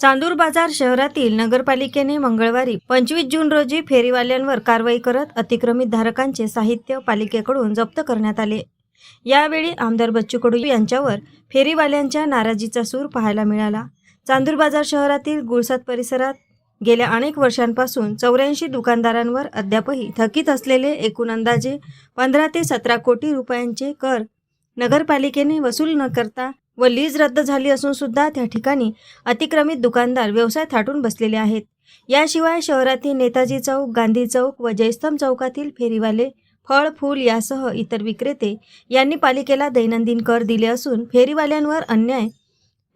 चांदूर बाजार शहरातील नगरपालिकेने मंगळवारी पंचवीस जून रोजी फेरीवाल्यांवर कारवाई करत अतिक्रमित धारकांचे साहित्य पालिकेकडून जप्त करण्यात आले. यावेळी आमदार बच्चू कडू यांच्यावर फेरीवाल्यांच्या नाराजीचा सूर पाहायला मिळाला. चांदूर बाजार शहरातील गुळसात परिसरात गेल्या अनेक वर्षांपासून चौऱ्याऐंशी दुकानदारांवर अद्यापही थकीत असलेले एकूण अंदाजे पंधरा ते सतरा कोटी रुपयांचे कर नगरपालिकेने वसूल न करता व लीज रद्द झाली असून सुद्धा त्या ठिकाणी अतिक्रमित दुकानदार व्यवसाय थाटून बसलेले आहेत. याशिवाय शहरातील नेताजी चौक गांधी चौक व जयस्तंभ चौकातील फेरीवाले फळ फूल यासह इतर विक्रेते यांनी पालिकेला दैनंदिन कर दिले असून फेरीवाल्यांवर अन्याय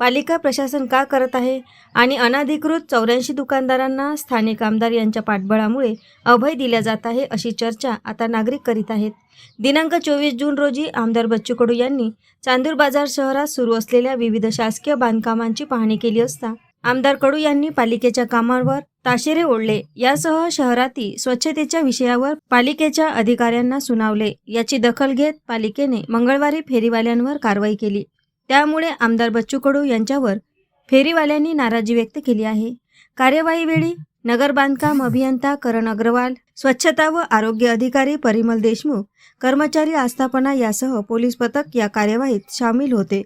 पालिका प्रशासन का करत आहे? आणि अनधिकृत चौऱ्याऐंशी दुकानदारांना स्थानिक आमदार यांच्या पाठबळामुळे अभय दिल्या जात आहे अशी चर्चा आता नागरिक करीत आहेत. दिनांक चोवीस जून रोजी आमदार बच्चू कडू यांनी चांदूर बाजार शहरात सुरू असलेल्या विविध शासकीय बांधकामांची पाहणी केली असता आमदार कडू यांनी पालिकेच्या कामावर ताशेरे ओढले. यासह शहरातील स्वच्छतेच्या विषयावर पालिकेच्या अधिकाऱ्यांना सुनावले. याची दखल घेत पालिकेने मंगळवारी फेरीवाल्यांवर कारवाई केली. त्यामुळे आमदार बच्चू कडू यांच्यावर फेरीवाल्यांनी नाराजी व्यक्त केली आहे. कार्यवाहीवेळी नगर बांधकाम अभियंता करण अग्रवाल स्वच्छता व आरोग्य अधिकारी परिमल देशमुख कर्मचारी आस्थापना यासह पोलीस पथक या कार्यवाहीत सामील होते.